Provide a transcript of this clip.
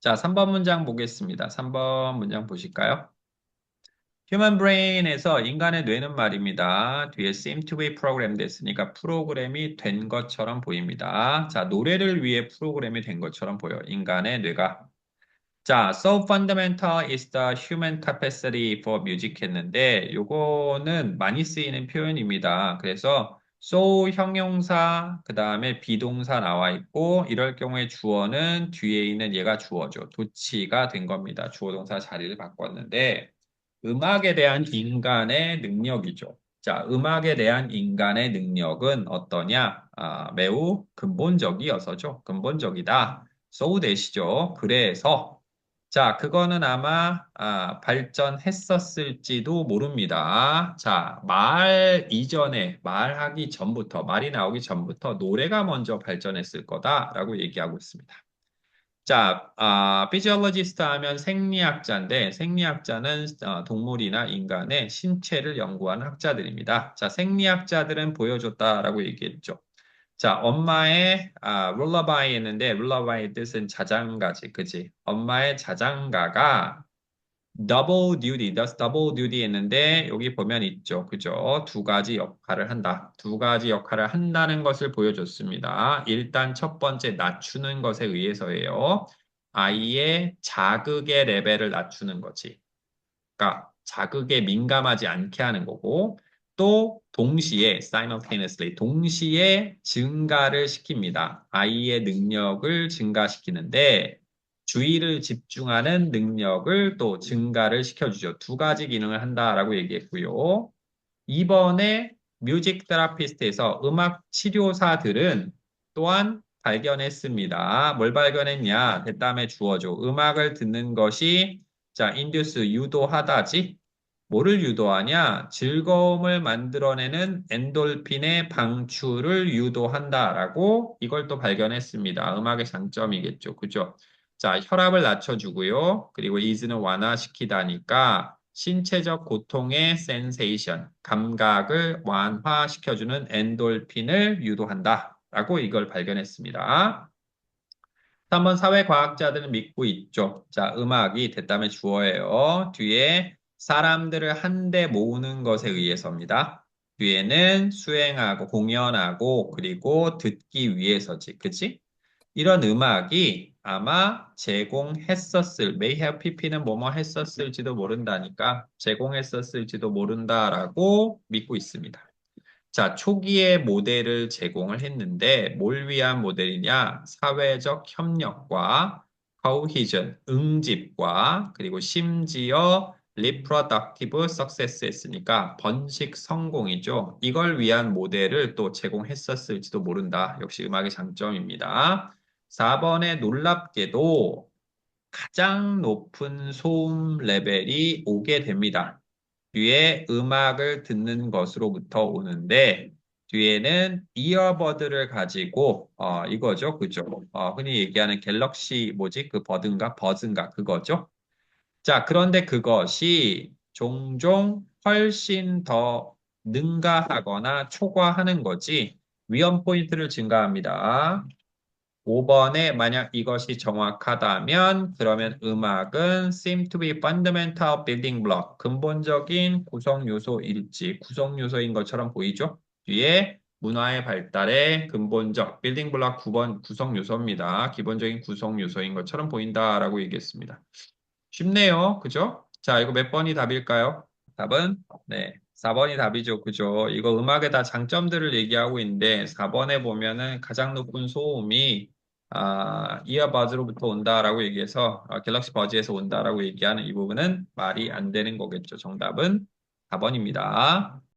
자, 3번 문장 보겠습니다. 3번 문장 보실까요? Human brain에서 인간의 뇌는 말입니다. 뒤에 seem to be programmed 됐으니까 프로그램이 된 것처럼 보입니다. 자, 노래를 위해 프로그램이 된 것처럼 보여. 인간의 뇌가. 자, so fundamental is the human capacity for music 했는데 요거는 많이 쓰이는 표현입니다. 그래서 so 형용사 그 다음에 비동사 나와 있고 이럴 경우에 주어는 뒤에 있는 얘가 주어죠. 도치가 된 겁니다. 주어 동사 자리를 바꿨는데 음악에 대한 인간의 능력이죠. 자, 음악에 대한 인간의 능력은 어떠냐? 아, 매우 근본적이어서죠. 근본적이다. so 되시죠. 그래서 자, 그거는 아마 아, 발전했었을지도 모릅니다. 자, 말 이전에 말하기 전부터 말이 나오기 전부터 노래가 먼저 발전했을 거다라고 얘기하고 있습니다. 자, 아, 피지올로지스트 하면 생리학자인데 생리학자는 어, 동물이나 인간의 신체를 연구하는 학자들입니다. 자, 생리학자들은 보여줬다라고 얘기했죠. 자, 엄마의 아, 룰라바이 했는데 룰라바이 뜻은 자장가지, 그지? 엄마의 자장가가 double duty, double duty 했는데 여기 보면 있죠, 그죠? 두 가지 역할을 한다. 두 가지 역할을 한다는 것을 보여줬습니다. 일단 첫 번째 낮추는 것에 의해서예요. 아이의 자극의 레벨을 낮추는 거지. 그러니까 자극에 민감하지 않게 하는 거고 또 동시에 simultaneously 동시에 증가를 시킵니다. 아이의 능력을 증가시키는데 주의를 집중하는 능력을 또 증가를 시켜주죠. 두 가지 기능을 한다라고 얘기했고요. 이번에 뮤직 테라피스트에서 음악 치료사들은 또한 발견했습니다. 뭘 발견했냐? 대담에 주어죠. 음악을 듣는 것이 자, 인듀스 유도하다지. 뭐를 유도하냐? 즐거움을 만들어내는 엔돌핀의 방출을 유도한다라고 이걸 또 발견했습니다. 음악의 장점이겠죠. 그죠? 자, 혈압을 낮춰주고요. 그리고 이즈는 완화시키다니까 신체적 고통의 센세이션, 감각을 완화시켜주는 엔돌핀을 유도한다라고 이걸 발견했습니다. 3번 사회과학자들은 믿고 있죠. 자, 음악이 대담의 주어예요. 뒤에 사람들을 한데 모으는 것에 의해서입니다. 뒤에는 수행하고 공연하고 그리고 듣기 위해서지. 그치? 이런 음악이 아마 제공했었을, may have pp는 뭐뭐 했었을지도 모른다니까 제공했었을지도 모른다라고 믿고 있습니다. 자, 초기에 모델을 제공을 했는데 뭘 위한 모델이냐? 사회적 협력과 cohesion, 응집과 그리고 심지어 reproductive success 했으니까 번식 성공이죠. 이걸 위한 모델을 또 제공했었을지도 모른다. 역시 음악의 장점입니다. 4번에 놀랍게도 가장 높은 소음 레벨이 오게 됩니다. 뒤에 음악을 듣는 것으로부터 오는데 뒤에는 이어버드를 가지고 어, 이거죠. 그죠? 어, 흔히 얘기하는 갤럭시 뭐지? 그 버든가 버즈인가 그거죠. 자, 그런데 그것이 종종 훨씬 더 능가하거나 초과하는 거지 위험 포인트를 증가합니다. 5번에 만약 이것이 정확하다면 그러면 음악은 seem to be fundamental building block 근본적인 구성 요소일지 구성 요소인 것처럼 보이죠? 뒤에 문화의 발달의 근본적 빌딩 블록 9번 구성 요소입니다. 기본적인 구성 요소인 것처럼 보인다라고 얘기했습니다. 쉽네요. 그죠? 자, 이거 몇 번이 답일까요? 답은 네. 4번이 답이죠. 그죠? 이거 음악에 다 장점들을 얘기하고 있는데 4번에 보면은 가장 높은 소음이 아, 이어버즈로부터 온다라고 얘기해서 아, 갤럭시 버즈에서 온다라고 얘기하는 이 부분은 말이 안 되는 거겠죠. 정답은 4번입니다.